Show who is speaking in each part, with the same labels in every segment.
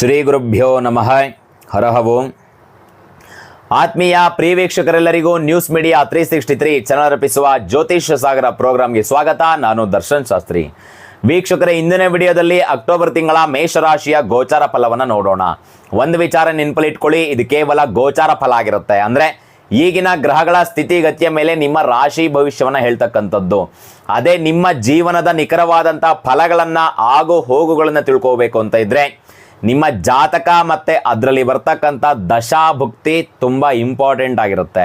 Speaker 1: ಶ್ರೀ ಗುರುಭ್ಯೋ ನಮಃ ಹರಹ ಆತ್ಮೀಯ ಪ್ರಿಯ ವೀಕ್ಷಕರೆಲ್ಲರಿಗೂ news media three sixty three channel ಅರ್ಪಿಸುವ ಜ್ಯೋತಿಷ್ಯ ಸಾಗರ ಪ್ರೋಗ್ರಾಂಗೆ ಸ್ವಾಗತ. ನಾನು ದರ್ಶನ್ ಶಾಸ್ತ್ರಿ. ವೀಕ್ಷಕರ, ಇಂದಿನ ವಿಡಿಯೋದಲ್ಲಿ ಅಕ್ಟೋಬರ್ ತಿಂಗಳ ಮೇಷರಾಶಿಯ ಗೋಚಾರ ಫಲವನ್ನು ನೋಡೋಣ. ಒಂದು ವಿಚಾರ ನೆನಪಲ್ಲಿಟ್ಕೊಳ್ಳಿ ಇದು ಕೇವಲ ಗೋಚಾರ ಫಲ ಆಗಿರುತ್ತೆ. ಅಂದರೆ, ಈಗಿನ ಗ್ರಹಗಳ ಸ್ಥಿತಿಗತಿಯ ಮೇಲೆ ನಿಮ್ಮ ರಾಶಿ ಭವಿಷ್ಯವನ್ನು ಹೇಳ್ತಕ್ಕಂಥದ್ದು. ಅದೇ ನಿಮ್ಮ ಜೀವನದ ನಿಖರವಾದಂಥ ಫಲಗಳನ್ನು ಆಗು ಹೋಗುಗಳನ್ನು ತಿಳ್ಕೋಬೇಕು ಅಂತ ಇದ್ರೆ ನಿಮ್ಮ ಜಾತಕ ಮತ್ತು ಅದರಲ್ಲಿ ಬರ್ತಕ್ಕಂಥ ದಶಾಭುಕ್ತಿ ತುಂಬ ಇಂಪಾರ್ಟೆಂಟ್ ಆಗಿರುತ್ತೆ.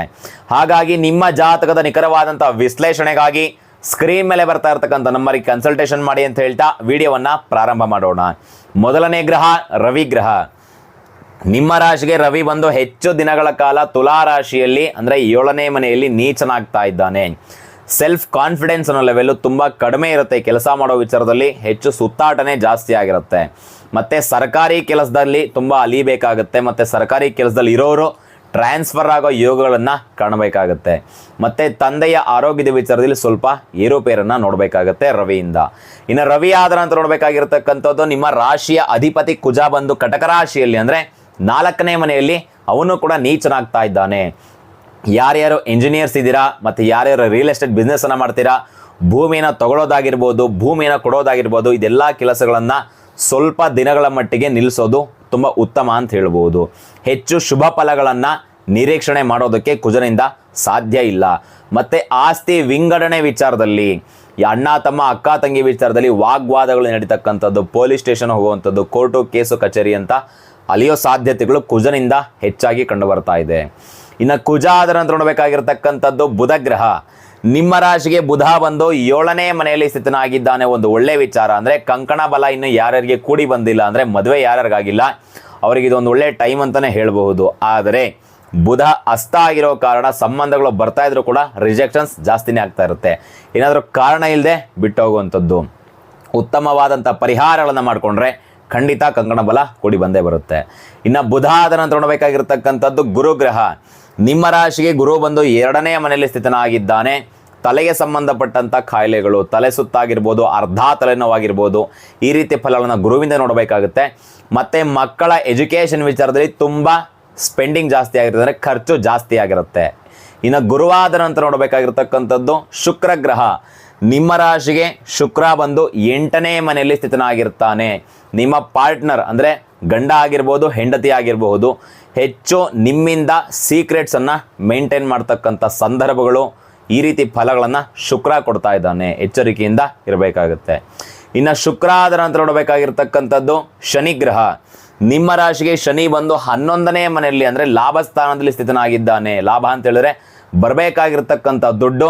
Speaker 1: ಹಾಗಾಗಿ ನಿಮ್ಮ ಜಾತಕದ ನಿಖರವಾದಂಥ ವಿಶ್ಲೇಷಣೆಗಾಗಿ ಸ್ಕ್ರೀನ್ ಮೇಲೆ ಬರ್ತಾ ಇರ್ತಕ್ಕಂಥ ನಂಬರಿಗೆ ಕನ್ಸಲ್ಟೇಷನ್ ಮಾಡಿ ಅಂತ ಹೇಳ್ತಾ ವಿಡಿಯೋವನ್ನು ಪ್ರಾರಂಭ ಮಾಡೋಣ. ಮೊದಲನೇ ಗ್ರಹ ರವಿ ಗ್ರಹ. ನಿಮ್ಮ ರಾಶಿಗೆ ರವಿ ಬಂದು ಹೆಚ್ಚು ದಿನಗಳ ಕಾಲ ತುಲಾ ರಾಶಿಯಲ್ಲಿ ಅಂದರೆ ಏಳನೇ ಮನೆಯಲ್ಲಿ ನೀಚನಾಗ್ತಾ ಇದ್ದಾನೆ. ಸೆಲ್ಫ್ ಕಾನ್ಫಿಡೆನ್ಸ್ ಅನ್ನೋ ಲೆವೆಲ್ಲು ತುಂಬ ಕಡಿಮೆ ಇರುತ್ತೆ ಕೆಲಸ ಮಾಡೋ ವಿಚಾರದಲ್ಲಿ, ಹೆಚ್ಚು ಸುತ್ತಾಟನೆ ಜಾಸ್ತಿ ಆಗಿರುತ್ತೆ. ಮತ್ತು ಸರ್ಕಾರಿ ಕೆಲಸದಲ್ಲಿ ತುಂಬ ಅಲಿಬೇಕಾಗುತ್ತೆ, ಮತ್ತು ಸರ್ಕಾರಿ ಕೆಲಸದಲ್ಲಿ ಇರೋರು ಟ್ರಾನ್ಸ್ಫರ್ ಆಗೋ ಯೋಗಗಳನ್ನು ಕಾಣಬೇಕಾಗುತ್ತೆ. ಮತ್ತು ತಂದೆಯ ಆರೋಗ್ಯದ ವಿಚಾರದಲ್ಲಿ ಸ್ವಲ್ಪ ಏರುಪೇರನ್ನು ನೋಡಬೇಕಾಗತ್ತೆ ರವಿಯಿಂದ. ಇನ್ನು ರವಿ ಆದ ನಂತರ ನೋಡಬೇಕಾಗಿರ್ತಕ್ಕಂಥದ್ದು, ನಿಮ್ಮ ರಾಶಿಯ ಅಧಿಪತಿ ಕುಜ ಬಂದು ಕಟಕ ರಾಶಿಯಲ್ಲಿ ಅಂದರೆ ನಾಲ್ಕನೇ ಮನೆಯಲ್ಲಿ ಅವನು ಕೂಡ ನೀಚನಾಗ್ತಾ ಇದ್ದಾನೆ. ಯಾರ್ಯಾರು ಇಂಜಿನಿಯರ್ಸ್ ಇದ್ದೀರಾ ಮತ್ತು ಯಾರ್ಯಾರು ರಿಯಲ್ ಎಸ್ಟೇಟ್ ಬಿಸ್ನೆಸ್ಸನ್ನು ಮಾಡ್ತೀರಾ, ಭೂಮಿಯನ್ನು ತಗೊಳ್ಳೋದಾಗಿರ್ಬೋದು ಭೂಮಿಯನ್ನು ಕೊಡೋದಾಗಿರ್ಬೋದು, ಇದೆಲ್ಲ ಕೆಲಸಗಳನ್ನು ಸ್ವಲ್ಪ ದಿನಗಳ ಮಟ್ಟಿಗೆ ನಿಲ್ಲಿಸೋದು ತುಂಬ ಉತ್ತಮ ಅಂತ ಹೇಳ್ಬೋದು. ಹೆಚ್ಚು ಶುಭ ಫಲಗಳನ್ನು ನಿರೀಕ್ಷಣೆ ಮಾಡೋದಕ್ಕೆ ಕುಜನಿಂದ ಸಾಧ್ಯ ಇಲ್ಲ. ಮತ್ತು ಆಸ್ತಿ ವಿಂಗಡಣೆ ವಿಚಾರದಲ್ಲಿ, ಅಣ್ಣ, ತಮ್ಮ, ಅಕ್ಕ, ತಂಗಿ ವಿಚಾರದಲ್ಲಿ ವಾಗ್ವಾದಗಳು ನಡೀತಕ್ಕಂಥದ್ದು ಪೊಲೀಸ್ ಸ್ಟೇಷನ್ ಹೋಗುವಂಥದ್ದು ಕೋರ್ಟು ಕೇಸು ಕಚೇರಿ ಅಂತ ಅಲಿಯೋ ಸಾಧ್ಯತೆಗಳು ಕುಜನಿಂದ ಹೆಚ್ಚಾಗಿ ಕಂಡುಬರ್ತಾ ಇದೆ. ಇನ್ನು ಕುಜ ಆದ ನಂತರ ನೋಡಬೇಕಾಗಿರ್ತಕ್ಕಂಥದ್ದು ಬುಧ ಗ್ರಹ ನಿಮ್ಮ ರಾಶಿಗೆ ಬುಧ ಬಂದು ಏಳನೇ ಮನೆಯಲ್ಲಿ ಸ್ಥಿತನಾಗಿದ್ದಾನೆ ಒಂದು ಒಳ್ಳೆ ವಿಚಾರ. ಅಂದರೆ ಕಂಕಣ ಬಲ ಇನ್ನು ಯಾರ್ಯಾರಿಗೆ ಕೂಡಿ ಬಂದಿಲ್ಲ, ಅಂದರೆ ಮದುವೆ ಯಾರ್ಯಾರಿಗಾಗಿಲ್ಲ, ಅವರಿಗೆ ಇದೊಂದು ಒಳ್ಳೆ ಟೈಮ್ ಅಂತಲೇ ಹೇಳಬಹುದು. ಆದರೆ ಬುಧ ಅಸ್ತ ಆಗಿರೋ ಕಾರಣ ಸಂಬಂಧಗಳು ಬರ್ತಾ ಇದ್ರು ಕೂಡ ರಿಜೆಕ್ಷನ್ಸ್ ಜಾಸ್ತಿನೇ ಆಗ್ತಾ ಇರುತ್ತೆ. ಏನಾದರೂ ಕಾರಣ ಇಲ್ಲದೆ ಬಿಟ್ಟೋಗುವಂಥದ್ದು. ಉತ್ತಮವಾದಂಥ ಪರಿಹಾರಗಳನ್ನು ಮಾಡಿಕೊಂಡ್ರೆ ಖಂಡಿತ ಕಂಕಣ ಬಲ ಕೂಡಿ ಬಂದೇ ಬರುತ್ತೆ. ಇನ್ನು ಬುಧ ಆದ ನಂತರ ನೋಡಬೇಕಾಗಿರ್ತಕ್ಕಂಥದ್ದು ಗುರುಗ್ರಹ. ನಿಮ್ಮ ರಾಶಿಗೆ ಗುರು ಬಂದು ಎರಡನೇ ಮನೆಯಲ್ಲಿ ಸ್ಥಿತನಾಗಿದ್ದಾನೆ. ತಲೆಗೆ ಸಂಬಂಧಪಟ್ಟಂಥ ಕಾಯಿಲೆಗಳು, ತಲೆ ಸುತ್ತಾಗಿರ್ಬೋದು, ಅರ್ಧ ತಲೆನೋವಾಗಿರ್ಬೋದು ಈ ರೀತಿ ಫಲಗಳನ್ನು ಗುರುವಿಂದ ನೋಡಬೇಕಾಗುತ್ತೆ. ಮತ್ತು ಮಕ್ಕಳ ಎಜುಕೇಷನ್ ವಿಚಾರದಲ್ಲಿ ತುಂಬ ಸ್ಪೆಂಡಿಂಗ್ ಜಾಸ್ತಿ ಆಗಿರುತ್ತೆ, ಅಂದರೆ ಖರ್ಚು ಜಾಸ್ತಿ ಆಗಿರುತ್ತೆ. ಇನ್ನು ಗುರುವಾದ ನಂತರ ನೋಡಬೇಕಾಗಿರ್ತಕ್ಕಂಥದ್ದು ಶುಕ್ರ ಗ್ರಹ. ನಿಮ್ಮ ರಾಶಿಗೆ ಶುಕ್ರ ಬಂದು ಎಂಟನೇ ಮನೆಯಲ್ಲಿ ಸ್ಥಿತನಾಗಿರ್ತಾನೆ. ನಿಮ್ಮ ಪಾರ್ಟ್ನರ್, ಅಂದರೆ ಗಂಡ ಆಗಿರ್ಬೋದು, ಹೆಂಡತಿ ಆಗಿರಬಹುದು ಹೆಚ್ಚು ನಿಮ್ಮಿಂದ ಸೀಕ್ರೆಟ್ಸನ್ನು ಮೇಂಟೈನ್ ಮಾಡ್ತಕ್ಕಂಥ ಸಂದರ್ಭಗಳು ಈ ರೀತಿ ಫಲಗಳನ್ನು ಶುಕ್ರ ಕೊಡ್ತಾ ಇದ್ದಾನೆ. ಎಚ್ಚರಿಕೆಯಿಂದ ಇರಬೇಕಾಗುತ್ತೆ. ಇನ್ನು ಶುಕ್ರ ಆದ ನಂತರ ನೋಡಬೇಕಾಗಿರ್ತಕ್ಕಂಥದ್ದು ಶನಿಗ್ರಹ. ನಿಮ್ಮ ರಾಶಿಗೆ ಶನಿ ಬಂದು ಹನ್ನೊಂದನೇ ಮನೆಯಲ್ಲಿ ಅಂದರೆ ಲಾಭ ಸ್ಥಾನದಲ್ಲಿ ಸ್ಥಿತನಾಗಿದ್ದಾನೆ. ಲಾಭ ಅಂತ ಹೇಳಿದ್ರೆ ಬರಬೇಕಾಗಿರ್ತಕ್ಕಂಥ ದುಡ್ಡು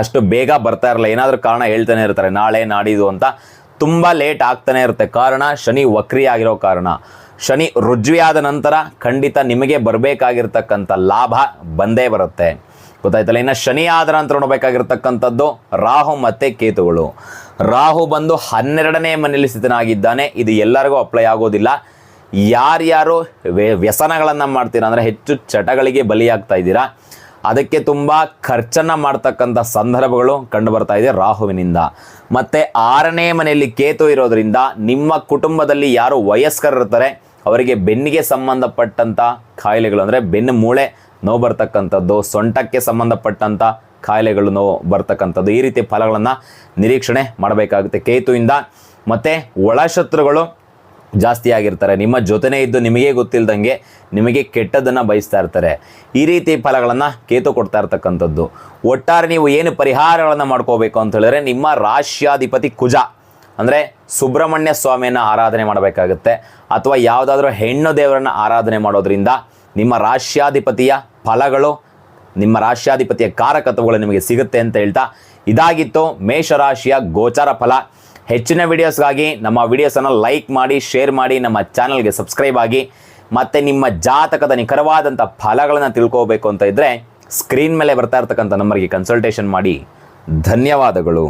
Speaker 1: ಅಷ್ಟು ಬೇಗ ಬರ್ತಾ ಇರಲ್ಲ. ಏನಾದರೂ ಕಾರಣ ಹೇಳ್ತಾನೆ ಇರ್ತಾರೆ. ನಾಳೆ ನಾಡಿದು ಅಂತ ತುಂಬ ಲೇಟ್ ಆಗ್ತಾನೆ ಇರುತ್ತೆ. ಕಾರಣ ಶನಿ ವಕ್ರಿ ಆಗಿರೋ ಕಾರಣ. ಶನಿ ರುಜ್ವಿಯಾದ ನಂತರ ಖಂಡಿತ ನಿಮಗೆ ಬರಬೇಕಾಗಿರ್ತಕ್ಕಂಥ ಲಾಭ ಬಂದೇ ಬರುತ್ತೆ. ಗೊತ್ತಾಯ್ತಲ್ಲ? ಇನ್ನು ಶನಿ ಆದ ನಂತರ ನೋಡಬೇಕಾಗಿರ್ತಕ್ಕಂಥದ್ದು ರಾಹು ಮತ್ತು ಕೇತುಗಳು. ರಾಹು ಬಂದು ಹನ್ನೆರಡನೇ ಮನೆಯಲ್ಲಿ ಸ್ಥಿತನಾಗಿದ್ದಾನೆ. ಇದು ಎಲ್ಲರಿಗೂ ಅಪ್ಲೈ ಆಗೋದಿಲ್ಲ. ಯಾರ್ಯಾರು ವ್ಯ ವ್ಯಸನಗಳನ್ನು ಮಾಡ್ತೀರಾ? ಅಂದರೆ ಹೆಚ್ಚು ಚಟಗಳಿಗೆ ಬಲಿಯಾಗ್ತಾ ಇದ್ದೀರಾ? ಅದಕ್ಕೆ ತುಂಬ ಖರ್ಚನ್ನು ಮಾಡ್ತಕ್ಕಂಥ ಸಂದರ್ಭಗಳು ಕಂಡು ಬರ್ತಾ ಇದೆ ರಾಹುವಿನಿಂದ. ಮತ್ತು ಆರನೇ ಮನೆಯಲ್ಲಿ ಕೇತು ಇರೋದರಿಂದ ನಿಮ್ಮ ಕುಟುಂಬದಲ್ಲಿ ಯಾರು ವಯಸ್ಕರಿರ್ತಾರೆ ಅವರಿಗೆ ಬೆನ್ನಿಗೆ ಸಂಬಂಧಪಟ್ಟಂಥ ಕಾಯಿಲೆಗಳು ಅಂದರೆ ಬೆನ್ನು ಮೂಳೆ ನೋವು ಬರ್ತಕ್ಕಂಥದ್ದು, ಸೊಂಟಕ್ಕೆ ಸಂಬಂಧಪಟ್ಟಂಥ ಕಾಯಿಲೆಗಳು ನೋವು ಬರ್ತಕ್ಕಂಥದ್ದು. ಈ ರೀತಿ ಫಲಗಳನ್ನು ನಿರೀಕ್ಷಣೆ ಮಾಡಬೇಕಾಗುತ್ತೆ ಕೇತುವಿಂದ. ಮತ್ತು ಒಳಶತ್ರುಗಳು ಜಾಸ್ತಿ ಆಗಿರ್ತಾರೆ. ನಿಮ್ಮ ಜೊತೆನೇ ಇದ್ದು ನಿಮಗೆ ಗೊತ್ತಿಲ್ಲದಂಗೆ ನಿಮಗೆ ಕೆಟ್ಟದನ್ನು ಬಯಸ್ತಾ ಇರ್ತಾರೆ. ಈ ರೀತಿ ಫಲಗಳನ್ನು ಕೇತು ಕೊಡ್ತಾ ಇರ್ತಕ್ಕಂಥದ್ದು. ಒಟ್ಟಾರೆ ನೀವು ಏನು ಪರಿಹಾರಗಳನ್ನು ಮಾಡ್ಕೋಬೇಕು ಅಂತ ಹೇಳಿದ್ರೆ ನಿಮ್ಮ ರಾಶ್ಯಾಧಿಪತಿ ಕುಜ, ಅಂದರೆ ಸುಬ್ರಹ್ಮಣ್ಯ ಸ್ವಾಮಿಯನ್ನು ಆರಾಧನೆ ಮಾಡಬೇಕಾಗುತ್ತೆ. ಅಥವಾ ಯಾವುದಾದ್ರೂ ಹೆಣ್ಣು ದೇವರನ್ನು ಆರಾಧನೆ ಮಾಡೋದ್ರಿಂದ ನಿಮ್ಮ ರಾಶ್ಯಾಧಿಪತಿಯ ಫಲಗಳು, ನಿಮ್ಮ ರಾಶ್ಯಾಧಿಪತಿಯ ಕಾರಕತ್ವಗಳು ನಿಮಗೆ ಸಿಗುತ್ತೆ ಅಂತ ಹೇಳ್ತಾ, ಇದಾಗಿತ್ತು ಮೇಷರಾಶಿಯ ಗೋಚಾರ ಫಲ. ಹೆಚ್ಚಿನ ವಿಡಿಯೋಸ್ಗಾಗಿ ನಮ್ಮ ವಿಡಿಯೋಸನ್ನು ಲೈಕ್ ಮಾಡಿ ಶೇರ್ ಮಾಡಿ ನಮ್ಮ ಚಾನಲ್ಗೆ ಸಬ್ಸ್ಕ್ರೈಬ್ ಆಗಿ, ಮತ್ತು ನಿಮ್ಮ ಜಾತಕದ ನಿಖರವಾದಂಥ ಫಲಗಳನ್ನು ತಿಳ್ಕೋಬೇಕು ಅಂತ ಇದ್ದರೆ ಸ್ಕ್ರೀನ್ ಮೇಲೆ ಬರ್ತಾ ಇರ್ತಕ್ಕಂಥ ನಂಬರ್ಗೆ ಕನ್ಸಲ್ಟೇಷನ್ ಮಾಡಿ. ಧನ್ಯವಾದಗಳು.